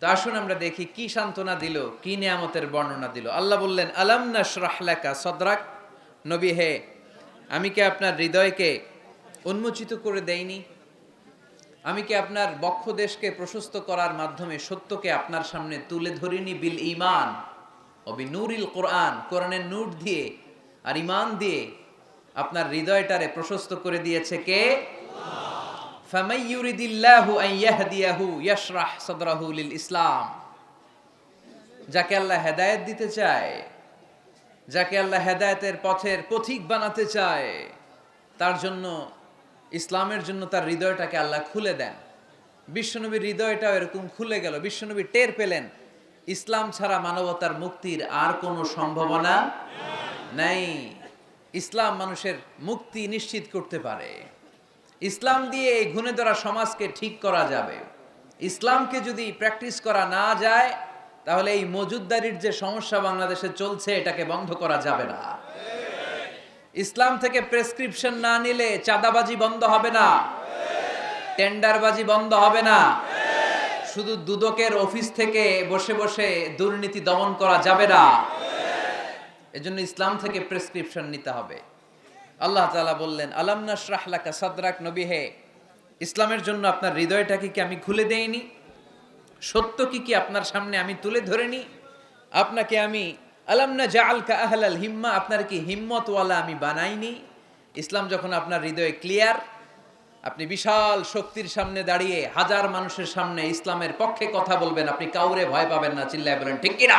তো আসুন আমরা দেখি কি সান্ত্বনা দিল, কি নিয়ামতের বর্ণনা দিল। আল্লাহ বললেন, আলাম নাশরাহলাকা সদরাক? নবী, হে, আমি কি আপনার হৃদয়কে উন্মোচিত করে দেইনি? আমি কি আপনার বক্ষ দেশকে প্রশস্ত করার মাধ্যমে সত্যকে আপনার সামনে তুলে ধরিনি? বিল ইমান অবি নুরিল কোরআন। কোরআনের নূর দিয়ে আর ইমান দিয়ে আপনার হৃদয়টারে প্রশস্ত করে দিয়েছে কে? ইসলাম। যাকে আল্লাহ হেদায়েত দিতে চায়, যাকে আল্লাহ হেদায়েতের পথের পথিক বানাতে চায়, তার জন্য, ইসলামের জন্য তার হৃদয়টাকে আল্লাহ খুলে দেন। বিশ্বনবীর হৃদয়টাও এরকম খুলে গেল। বিশ্বনবী টের পেলেন, ইসলাম ছাড়া মানবতার মুক্তির আর কোনো সম্ভাবনা নাই। ইসলাম মানুষের মুক্তি নিশ্চিত করতে পারে। ইসলাম দিয়ে এই ঘুণে ধরা সমাজকে ঠিক করা যাবে। ইসলামকে যদি প্র্যাকটিস করা না যায়, তাহলে এই মজুদদারির যে সমস্যা বাংলাদেশে চলছে, এটাকে বন্ধ করা যাবে না। ইসলাম থেকে প্রেসক্রিপশন না নিলে চাঁদাবাজি বন্ধ হবে না। টেন্ডারবাজি বন্ধ হবে না। শুধু দুদকের অফিস থেকে বসে বসে দুর্নীতি দমন করা যাবে না। এজন্য ইসলাম থেকে প্রেসক্রিপশন নিতে হবে। আল্লাহ তালা বললেন, আলাম নাশরাহ লাকা সাদরাক? নবী, হে, ইসলামের জন্য আপনার হৃদয়টাকে কি আমি খুলে দেইনি? সত্য কি কি আপনার সামনে আমি তুলে ধরেনি? আপনাকে আমি, আলাম না জাআলকা আহলাল হিম্মা, আপনার কি হিম্মতওয়ালা আমি বানাইনি? ইসলাম যখন আপনার হৃদয়ে ক্লিয়ার, আপনি বিশাল শক্তির সামনে দাঁড়িয়ে হাজার মানুষের সামনে ইসলামের পক্ষে কথা বলবেন, আপনি কাউরে ভয় পাবেন না, চিল্লায় বলেন, ঠিক কিনা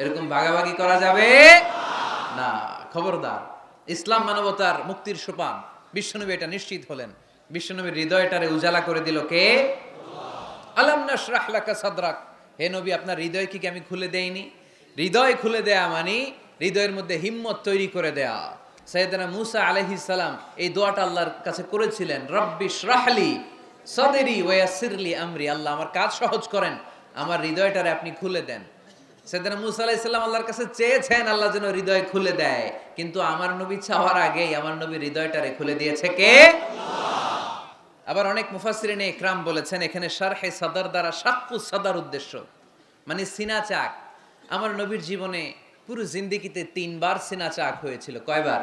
এরকম ভাগাভাগি করা যাবে না। খবরদার, ইসলাম মানবতার মুক্তির সোপান। বিশ্বনবী এটা নিশ্চিত হলেন। বিশ্বনবীর হৃদয়টারে উজালা করে দিল কে? আলাম নাশরাহ সাদরাক। হে নবী, আপনার হৃদয় কি আমি খুলে দেইনি? হৃদয় খুলে দেয়া মানে হৃদয়ের মধ্যে হিম্মত তৈরি করে দেয়া। সৈয়দনা মুসা আলাইহিস সালাম এই দোয়াটা আল্লাহর কাছে করেছিলেন, রব্বি শ্রাহলি সদেরি ওয়াসিরলি আমরি। আল্লাহ আমার কাজ সহজ করেন, আমার হৃদয়টারে আপনি খুলে দেন। সেদিন মুসা আলাইসাল্লাম আল্লাহর কাছে চেয়েছেন আল্লাহ যেন হৃদয় খুলে দেয়। কিন্তু আমার নবী চাওয়ার আগেই আমার নবী হৃদয়টারে খুলে দিয়েছে কে? আবার অনেক মুফাসিরিনে ইকরাম বলেছেন, এখানে শারহে সাদার দ্বারা সাক্কু সাদার উদ্দেশ্য। মানে সিনা চাক। আমার নবীর জীবনে পুরো জিন্দিগিতে তিনবার সিনা চাক হয়েছিল। কয়বার?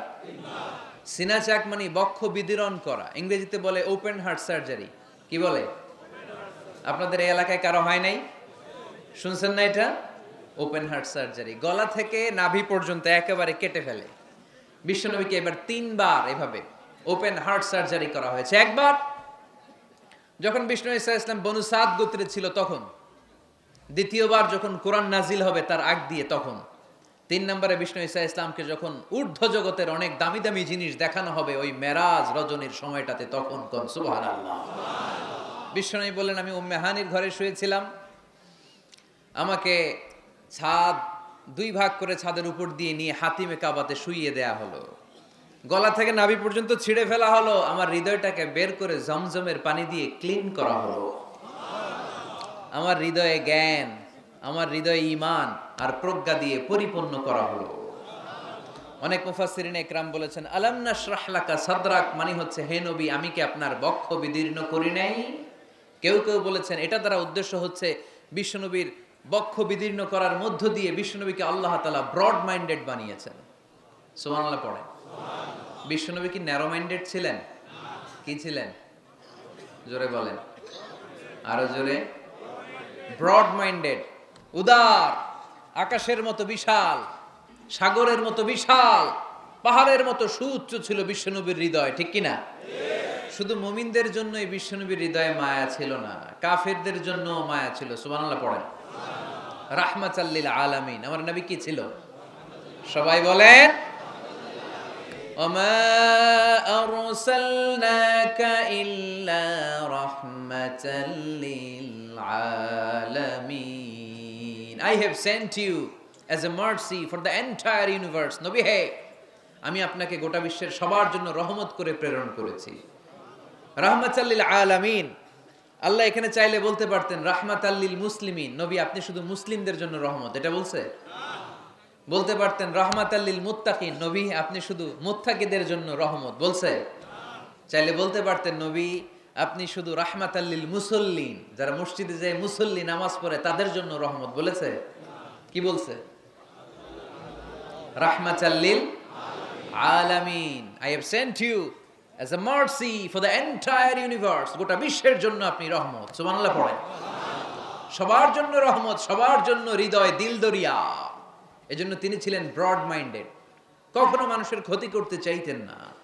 সিনা চাক মানে বক্ষ বিদীরণ করা। ইংরেজিতে বলে ওপেন হার্ট সার্জারি কি বলে? আপনাদের এই এলাকায় কারও হয় নাই? শুনছেন না এটা? ওপেন হার্ট সার্জারি গলা থেকে নাভি পর্যন্ত একেবারে কেটে ফেলে। বিশ্বনবীকে এবার তিনবার এভাবে ওপেন হার্ট সার্জারি করা হয়েছে। একবার যখন বিষ্ণু ইসা ইসলাম বনু সাদ গোত্রে ছিল তখন, দ্বিতীয়বার যখন কোরআন নাজিল হবে তার আগ দিয়ে তখন, তিন নম্বরে বিষ্ণু ইসা ইসলামকে যখন ঊর্ধ্ব জগতের অনেক দামি দামি জিনিস দেখানো হবে ওই মেরাজ রজনীর সময়টাতে তখন কোন? সুবহানাল্লাহ। বিষ্ণু বললেন, আমি উম্মেহানির ঘরে শুয়েছিলাম। আমাকে ছাদ, দুই ভাগ করে ছাদের উপর দিয়ে নিয়ে হাতিমে কাবাতে শুইয়ে দেয়া হলো। গলা থেকে নাভি পর্যন্ত ছিঁড়ে ফেলা হলো। আমার হৃদয়টাকে বের করে জমজমের পানি দিয়ে ক্লিন করা হলো। আমার হৃদয়ে জ্ঞান, আমার হৃদয়ে ইমান আর প্রজ্ঞা দিয়ে পরিপূর্ণ করা হলো। অনেক মুফাসসিরিন একরাম বলেছেন, আলাম নাশরাহ লাকা সাদরাক? মানে হচ্ছে, হে নবী, আমি কি আপনার বক্ষ বিদীর্ণ করি নাই? কেউ কেউ বলেছেন, এটা দ্বারা উদ্দেশ্য হচ্ছে, বিশ্বনবীর বক্ষ বিদীর্ণ করার মধ্য দিয়ে বিশ্বনবীকে আল্লাহ তাআলা ব্রড মাইন্ডেড বানিয়েছেন। সুবহানাল্লাহ পড়ে। বিশ্বনবী কি ন্যারো মাইন্ডেড ছিলেন? কি ছিলেন? জোরে বলেন। আরও জোরে। ব্রড মাইন্ডেড উদার, আকাশের মতো বিশাল, সাগরের মতো বিশাল, পাহাড়ের মতো সুউচ্চ ছিল বিশ্বনবীর হৃদয়, ঠিক কিনা? শুধু মুমিনদের জন্য এই বিশ্বনবীর হৃদয়ে মায়া ছিল না, কাফেরদের জন্য মায়া ছিল, সুবহানাল্লাহ পড়েন। রাহমাতাল্লিল আলামিন আমার নবী কি ছিল সবাই বলেন وما أرسلناك إلا رحمة للعالمين I have sent you as a mercy for the entire universe নবী হে আমি আপনাকে গোটা বিশ্বের সবার জন্য রহমত করে প্রেরণ করেছি রাহমাতাল্লিল আলামিন আল্লাহ এখানে চাইলে বলতে পারতেন রাহমাত আল্লিল মুসলিমিন। নবী, আপনি শুধু মুসলিমদের জন্য রহমত, এটা বলছে? বলতে পারতেন রহমাত আল্লিল মুত্তাকিন। নবী, আপনি শুধু মুত্তাকিদের জন্য রহমত, বলছে? চাইলে বলতে পারতেন, নবী, আপনি শুধু রাহমাত আল্লিল মুসল্লিন। যারা মসজিদে যায়, মুসল্লি নামাজ পড়ে, তাদের জন্য রহমত, বলেছে? কি বলছে? রাহমাত আল্লিল আলামিন। I have sent you as a mercy for the entire universe গোটা বিশ্বের জন্য আপনি রহমত। সুবহানাল্লাহ পড়েন। সবার জন্য রহমত, সবার জন্য হৃদয় দিল দরিয়া। এজন্য তিনি ছিলেন ব্রড মাইন্ডেড কখনো মানুষের ক্ষতি করতে চাইতেন না।